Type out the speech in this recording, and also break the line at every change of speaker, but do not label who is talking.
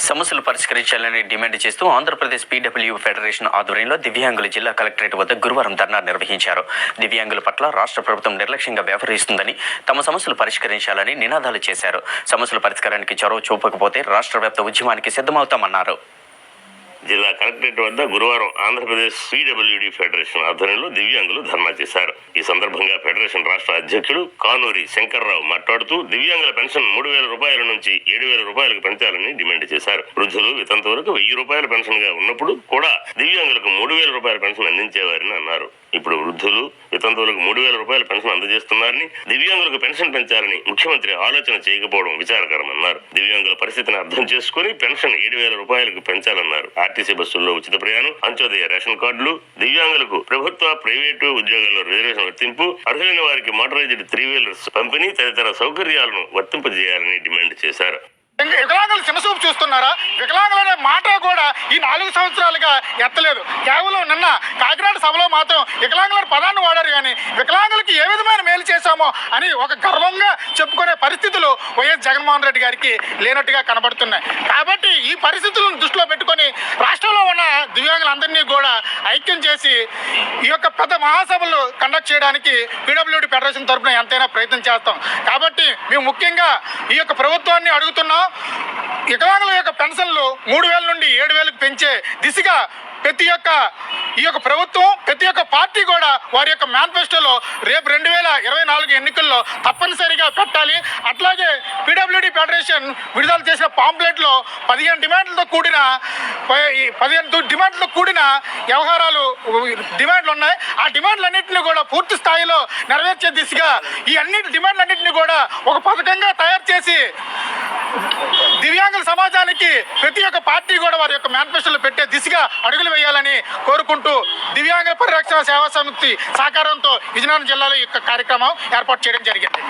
సమస్యలు పరిష్కరించాలని డిమాండ్ చేస్తూ ఆంధ్రప్రదేశ్ పీడబ్ల్యూ ఫెడరేషన్ ఆధ్వర్యంలో దివ్యాంగుల జిల్లా కలెక్టరేట్ వద్ద గురువారం ధర్నా నిర్వహించారు. దివ్యాంగుల పట్ల రాష్ట్ర ప్రభుత్వం నిర్లక్ష్యంగా వ్యవహరిస్తుందని తమ సమస్యలు పరిష్కరించాలని నినాదాలు చేశారు. సమస్యల పరిష్కారానికి చొరవ చూపకపోతే రాష్ట్ర వ్యాప్త ఉద్యమానికి సిద్ధమవుతామన్నారు.
జిల్లా కలెక్టరేట్ వద్ద గురువారం ఆంధ్రప్రదేశ్ సిడబ్ల్యూడి ఫెడరేషన్ ఆధ్వర్యంలో దివ్యాంగులు ధర్నా చేశారు. ఈ సందర్భంగా ఫెడరేషన్ రాష్ట్ర అధ్యక్షుడు కానూరి శంకర్రావు మాట్లాడుతూ దివ్యాంగుల పెన్షన్ మూడు వేల రూపాయల నుంచి ఏడు వేల రూపాయలకు పెంచాలని డిమాండ్ చేశారు. వృద్ధులు వితంతువులకు వెయ్యి రూపాయల పెన్షన్గా ఉన్నప్పుడు కూడా దివ్యాంగులకు మూడు వేల రూపాయల పెన్షన్ అందించేవారని అన్నారు. ఇప్పుడు వృద్ధులు వితంతువులకు మూడు వేల రూపాయల పెన్షన్ అందజేస్తున్నారని దివ్యాంగులకు పెన్షన్ పెంచాలని ముఖ్యమంత్రి ఆలోచన చేయకపోవడం విచారకరమన్నారు. దివ్యాంగుల పరిస్థితిని అర్థం చేసుకుని పెన్షన్ ఏడు వేల రూపాయలకు పెంచాలన్నారు. ఆర్టీసీ బస్సుల్లో ఉచిత ప్రయాణం అంత్యోదయ రేషన్ కార్డులు దివ్యాంగులకు ప్రభుత్వ ప్రైవేటు ఉద్యోగాల్లో రిజర్వేషన్ వర్తింపు అర్హులైన వారికి మోటరైజ్డ్ త్రీ వీలర్స్ పంపిణీ తదితర సౌకర్యాలను వర్తింపజేయాలని డిమాండ్ చేశారు.
వికలాంగుల వికలాంగులు చూస్తున్నారా? వికలాంగుల కూడా ఈ నాలుగు సంవత్సరాలుగా ఎత్తలేదు. కేవలం నిన్న కాకినాడ సభలో మాత్రం వికలాంగుల పదాన్ని వాడారు కానీ వికలాంగులకి ఏ విధమైన మేలు చేశామో అని ఒక గర్వంగా చెప్పుకునే పరిస్థితులు వైఎస్ జగన్మోహన్ రెడ్డి గారికి లేనట్టుగా కనబడుతున్నాయి. కాబట్టి ఈ పరిస్థితులను దృష్టిలో పెట్టుకొని దివ్యాంగులందరినీ కూడా ఐక్యం చేసి ఈ యొక్క పెద్ద మహాసభలు కండక్ట్ చేయడానికి పీడబ్ల్యూడి ఫెడరేషన్ తరఫున ఎంతైనా ప్రయత్నం చేస్తాం. కాబట్టి మేము ముఖ్యంగా ఈ యొక్క ప్రభుత్వాన్ని అడుగుతున్నాం. వికలాంగుల యొక్క పెన్షన్లు మూడు వేల నుండి ఏడు వేలకు పెంచే దిశగా ప్రతి ఒక్క ఈ యొక్క ప్రభుత్వం ప్రతి ఒక్క పార్టీ కూడా వారి యొక్క మేనిఫెస్టోలో రేపు రెండు వేల ఇరవై నాలుగు ఎన్నికల్లో తప్పనిసరిగా పెట్టాలి. అట్లాగే పీడబ్ల్యూడి ఫెడరేషన్ విడుదల చేసిన పాంప్లెట్లో పదిహేను డిమాండ్లతో కూడిన ప- ఈ పదిహేను డిమాండ్లతో కూడిన వ్యవహారాలు డిమాండ్లు ఉన్నాయి. ఆ డిమాండ్లన్నింటినీ కూడా పూర్తి స్థాయిలో నెరవేర్చే దిశగా ఈ అన్ని డిమాండ్లన్నింటినీ కూడా ఒక పథకంగా తయారు చేసి దివ్యాంగుల సమాజానికి ప్రతి ఒక్క పార్టీ కూడా వారి యొక్క మేనిఫెస్టోలో పెట్టే దిశగా అడుగులు వేయాలని కోరుకుంటూ దివ్యాంగ పరిరక్షణ సేవా సమితి సహకారంతో విజయనగరం జిల్లాలో యొక్క కార్యక్రమం ఏర్పాటు చేయడం జరిగింది.